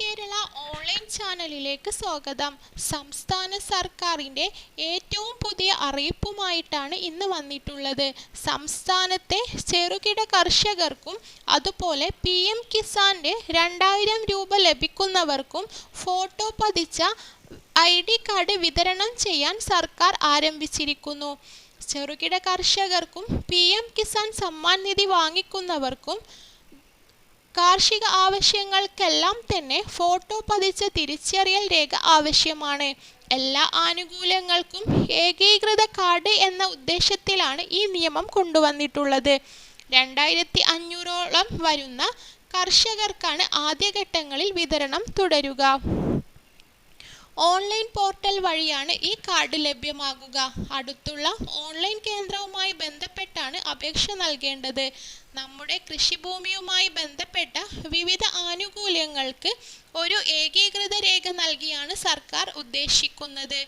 വാർത്തകളിലേക്ക് സ്വാഗതം. സംസ്ഥാന സർക്കാരിന്റെ ഏറ്റവും പുതിയ അറിയിപ്പുമായിട്ടാണ് ഇന്ന് വന്നിട്ടുള്ളത്. സംസ്ഥാനത്തെ ചെറുകിട കർഷകർക്കും അതുപോലെ പി എം കിസാന്റെ രണ്ടായിരം രൂപ ലഭിക്കുന്നവർക്കും ഫോട്ടോ പതിച്ച ഐ ഡി കാർഡ് വിതരണം ചെയ്യാൻ സർക്കാർ ആരംഭിച്ചിരിക്കുന്നു. ചെറുകിട കർഷകർക്കും പി എം കിസാൻ സമ്മാൻ നിധി വാങ്ങിക്കുന്നവർക്കും കാർഷിക ആവശ്യങ്ങൾക്കെല്ലാം തന്നെ ഫോട്ടോ പതിച്ച തിരിച്ചറിയൽ രേഖ ആവശ്യമാണ്. എല്ലാ ആനുകൂല്യങ്ങൾക്കും ഏകീകൃത കാർഡ് എന്ന ഉദ്ദേശത്തിലാണ് ഈ നിയമം കൊണ്ടുവന്നിട്ടുള്ളത്. രണ്ടായിരത്തി അഞ്ഞൂറോളം വരുന്ന കർഷകർക്കാണ് ആദ്യഘട്ടങ്ങളിൽ വിതരണം തുടരുക. ഓൺലൈൻ പോർട്ടൽ വഴിയാണ് ഈ കാർഡ് ലഭ്യമാകുക. അടുത്തുള്ള ഓൺലൈൻ കേന്ദ്രവുമായി ബന്ധപ്പെട്ടാണ് അപേക്ഷ നൽകേണ്ടത്. നമ്മുടെ കൃഷിഭൂമിയുമായി ബന്ധപ്പെട്ട വിവിധ ആനുകൂല്യങ്ങൾക്ക് ഒരു ഏകീകൃത രേഖ നൽകിയാണ് സർക്കാർ ഉദ്ദേശിക്കുന്നത്.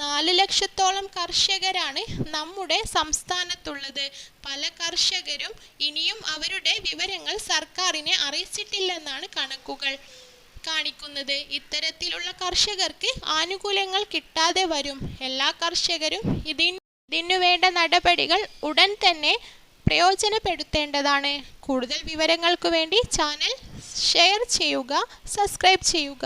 നാല് ലക്ഷത്തോളം കർഷകരാണ് നമ്മുടെ സംസ്ഥാനത്തുള്ളത്. പല കർഷകരും ഇനിയും അവരുടെ വിവരങ്ങൾ സർക്കാരിനെ അറിയിച്ചിട്ടില്ലെന്നാണ് കണക്കുകൾ. കാണിക്കുന്നത് ഇത്തരത്തിലുള്ള കർഷകർക്ക് ആനുകൂല്യങ്ങൾ കിട്ടാതെ വരും. എല്ലാ കർഷകരും ഇതിന് ഇതിനു വേണ്ട നടപടികൾ ഉടൻ തന്നെ പ്രയോജനപ്പെടുത്തേണ്ടതാണ്. കൂടുതൽ വിവരങ്ങൾക്ക് വേണ്ടി ചാനൽ ഷെയർ ചെയ്യുക സബ്സ്ക്രൈബ് ചെയ്യുക.